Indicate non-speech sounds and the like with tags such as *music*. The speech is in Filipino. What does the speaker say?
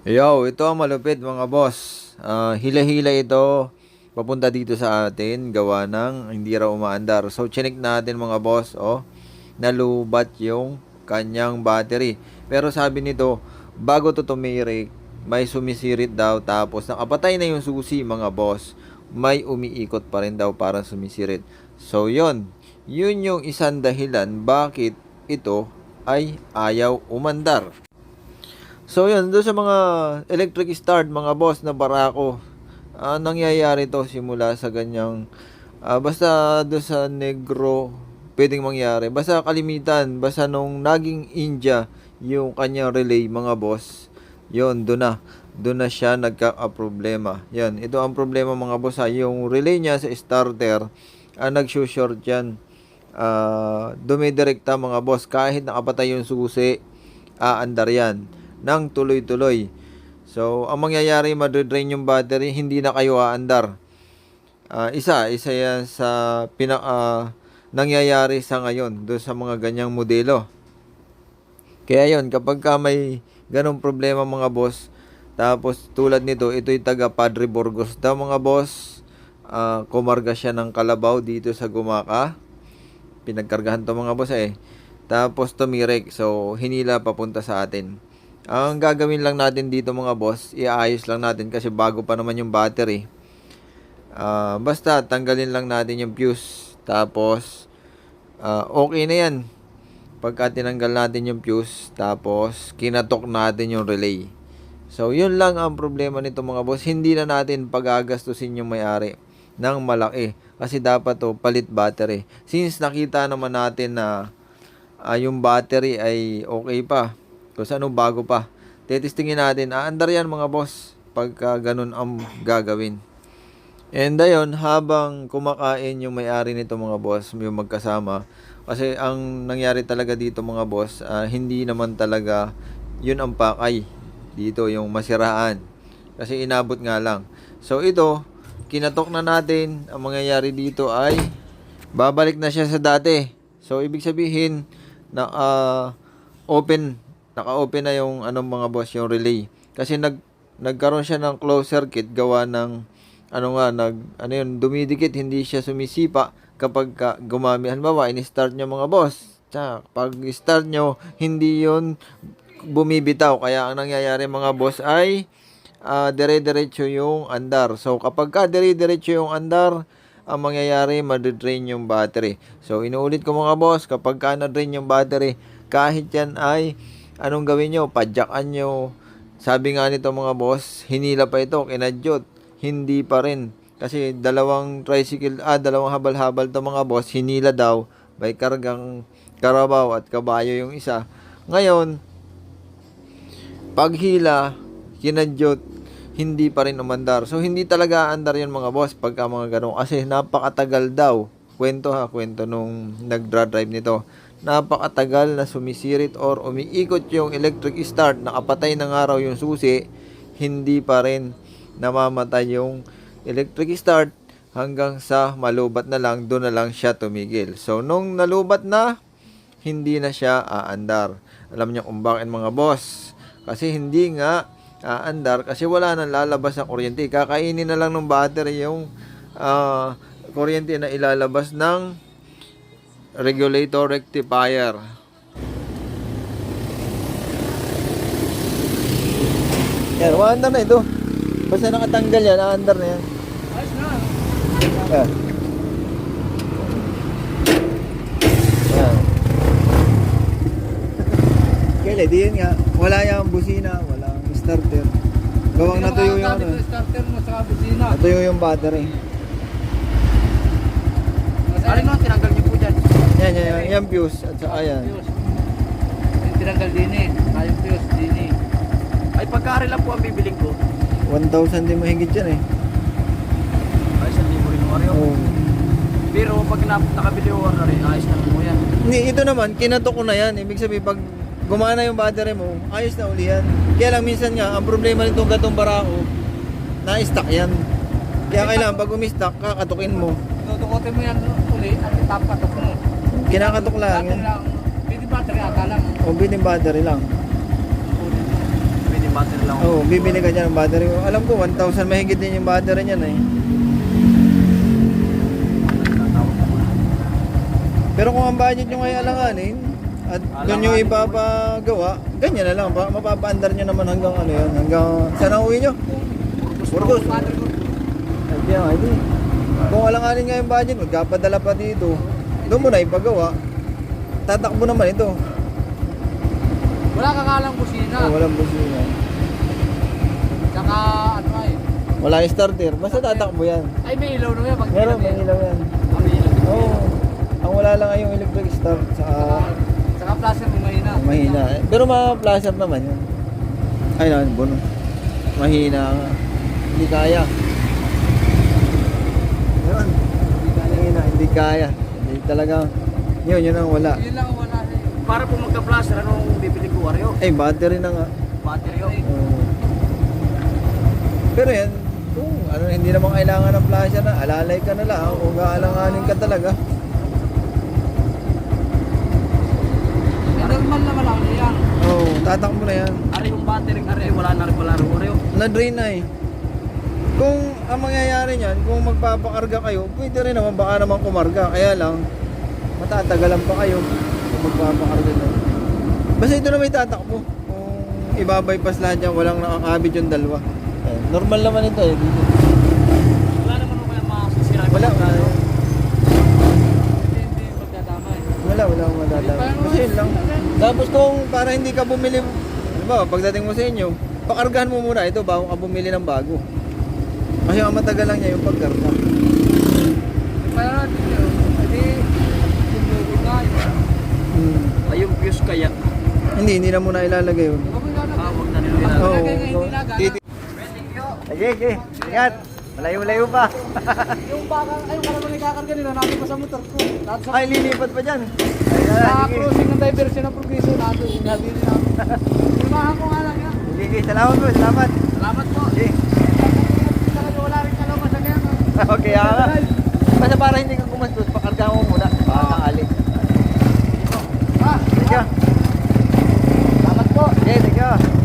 Yo, ito ang malupit mga boss. Ah, hila-hila ito papunta dito sa atin gawa ng hindi raw umaandar. So chinik natin mga boss, oh, nalubat yung kanyang battery. Pero sabi nito, bago to tumirik, may sumisirit daw tapos nakapatay na yung susi mga boss. May umiikot pa rin daw para sumisirit. So yon, yun yung isang dahilan bakit ito ay ayaw umandar. So yun, doon sa mga electric start, mga boss na barako, ah, nangyayari to simula sa ganyang, ah, basta doon sa negro, pwedeng mangyari. Basta kalimitan, basta nung naging India, yung kanyang relay, mga boss, yun, doon na. Doon na siya nagka-problema. Yan, ito ang problema mga boss ha. Yung relay niya sa starter, ah, nag-short yan. Ah, dumidirekta mga boss, kahit nakapatay yung susi, aandar yan ng tuloy-tuloy. So, ang mangyayari, madodrain yung battery, hindi na kayo aandar. Ah, isa, isa yan sa pina, ah, nangyayari sa ngayon do sa mga ganyang modelo. Kaya yon kapag ka may ganong problema mga boss, tapos tulad nito, ito'y taga Padre Burgos daw mga boss, ah, kumarga siya ng kalabaw dito sa Gumaka. Pinagkargahan to mga boss eh. Tapos tumirek, so hinila papunta sa atin. Ang gagawin lang natin dito mga boss, iayos lang natin kasi bago pa naman yung battery. Ah, basta tanggalin lang natin yung fuse. Tapos ah, okay na 'yan. Pagka tinanggal natin yung fuse, tapos kinatok natin yung relay. So, yun lang ang problema nito mga boss. Hindi na natin pagagastusin yung may-ari ng malaki. Kasi dapat to palit battery. Since nakita naman natin na ah, yung battery ay okay pa. Kung ano bago pa. Tetestingin natin. Aandar yan mga boss. Pagka ganun ang gagawin. And ayun, habang kumakain yung may-ari nito mga boss, yung magkasama, kasi ang nangyari talaga dito mga boss, ah, hindi naman talaga yun ang pakay dito, yung masiraan. Kasi inabot nga lang. So ito, kinatok na natin, ang mangyayari dito ay babalik na siya sa dati. So ibig sabihin, na ah, open, naka-open na yung anong mga boss, yung relay. Kasi nag nagkaroon siya ng closed circuit gawa ng ano nga nag ano yun dumidikit hindi siya sumisipa kapag ka, gumamit. Halimbawa ini-start nyo mga boss Tsa, pag start nyo hindi yun bumibitaw. Kaya ang nangyayari mga boss ay ah, dire-diretso yung andar. So kapag ka dire-diretso yung andar ang mangyayari madidrain yung battery. So inuulit ko mga boss kapag ka na-drain yung battery kahit yan ay anong gawin nyo padyakan nyo sabi nga nito mga boss hinila pa ito kinadyot hindi pa rin. Kasi dalawang tricycle, ah, dalawang habal-habal to mga boss, hinila daw, may kargang karabaw at kabayo yung isa. Ngayon, paghila, kinadyot, hindi pa rin umandar. So, hindi talaga andar yun mga boss pagka mga ganun. Kasi napakatagal daw. Kwento ha, kwento nung nag-drive nito. Napakatagal na sumisirit or umiikot yung electric start, nakapatay ng araw yung susi, hindi pa rin namamatay yung electric start hanggang sa malubat na lang, doon na lang siya tumigil. So, nung nalubat na, hindi na siya aandar. Alam niyo kung bakit mga boss? Kasi hindi nga aandar kasi wala nang lalabas na kuryente. Kakainin na lang ng battery yung ah, kuryente na ilalabas ng regulator rectifier. Yan, umaandar na ito. Basta nakatanggal yan, aandar na yan. Ayos na. Yan. Yan. Kaya di yun nga, wala yung busina, wala yung starter. Gawang natuyo yung ano, starter mo sa busina. natuyo yung battery. Alin mo, tinanggal niyo po dyan. Yan, yan, yan, yan fuse at saka yan. Fuse. Yung tinanggal din eh. Tayong fuse din eh. Ay, pagkari lang po ang bibiling ko. 1,000 din mahigit yan eh. Ay, sa libo rin Mario. Oh. Pero pag na- nakabili ko na rin, ayos na mo yan. Hindi, ito naman, kinatok ko na yan. Ibig sabihin, pag gumana yung battery mo, ayos na uli yan. Kaya lang minsan nga, ang problema nitong gatong barako, na-stuck yan. Kaya kailangan, pag umistock, kakatukin mo. Tutukotin mo yan uli at itapatok mo. Kinakatok lang Battery yan. lang. Pwede battery ata lang. O, bitin battery lang. Pwede battery lang. Oo, oh, bibili ka dyan ng battery. Alam ko, 1,000 mahigit din yung battery niyan eh. Pero kung ang budget nyo ay alanganin, at doon yung ipapagawa, ganyan na lang. Pa, mapapaandar nyo naman hanggang ano yan, hanggang saan ang uwi nyo? Burgos. Hindi. Kung alanganin nga yung budget, magkapadala pa dito. Doon mo na ipagawa. Tatakbo naman ito. Wala ka nga lang busina. Oh, walang busina. Tsaka ano ay. Wala yung starter. Basta tatakbo yan. Ay may ilaw na yan. Pag Meron, may ilaw yan. Ah, may ilaw. Oo. Oh, ang wala lang ay yung electric start sa Tsaka flasher mo mahina. mahina. Pero ma-flasher naman yun. Ay, nan, bono. Mahina nga. Hindi kaya. Mahina, hindi kaya. Hindi talaga. Yun, yun ang wala. Yun lang ang wala eh. Para po magka-flasher, anong bibili ko? Wario? Ay, battery na nga. Battery yun. Oo. Pero yan, kung ano, hindi naman kailangan ng flasher na, alalay ka na lang. Kung gaalanganin ka talaga. Eh, normal naman ako yan. Oo, oh, tatakbo na yan. Ari yung battery, ari wala na rin pala rin Wario. na-drain na eh. Kung ang mangyayari niyan, kung magpapakarga kayo, pwede rin naman baka naman kumarga. Kaya lang, matatagalan pa kayo kung magpapakarga na. Basta ito na may tatakbo. Kung ibabypass lahat yan, walang nakakabit yung dalawa. Eh, normal naman ito eh. Dito. Wala naman ako kaya masisira. Wala, wala. Hindi, hindi magdadamay. Wala, wala akong madadama. Kasi yun lang. Tapos kung para hindi ka bumili, ano ba, pagdating mo sa inyo, pakargahan mo muna ito bago ka bumili ng bago. Kasi ang matagal lang niya yung pagkarga. Natin yun. Hindi, sumubo na yun. Hmm. Ay, yung fuse kaya. Hindi, hindi na muna ilalagay yun. Ah, wag na nila Oo. ilalagay. Hindi lagay. Titi- Sige, sige. Ingat. Malayo-layo pa. *laughs* Yung baka, ay, yung kalaman nagkakarga nila, natin pa sa motor ko. Natin sa Ay, lilipat pa dyan. Sa Sige, cruising ng diversion ng progreso natin, sinabi nila. *laughs* Imahan ko nga lang yan. sige. Salamat po, salamat. Salamat po. Sige. Talaga wala rin kalaman sa kaya. *laughs* Okay, ah. Basta para hindi ka kumastos, pakargahan mo muna. Baka sakali. Ah, Sige. salamat po. Sige, sige.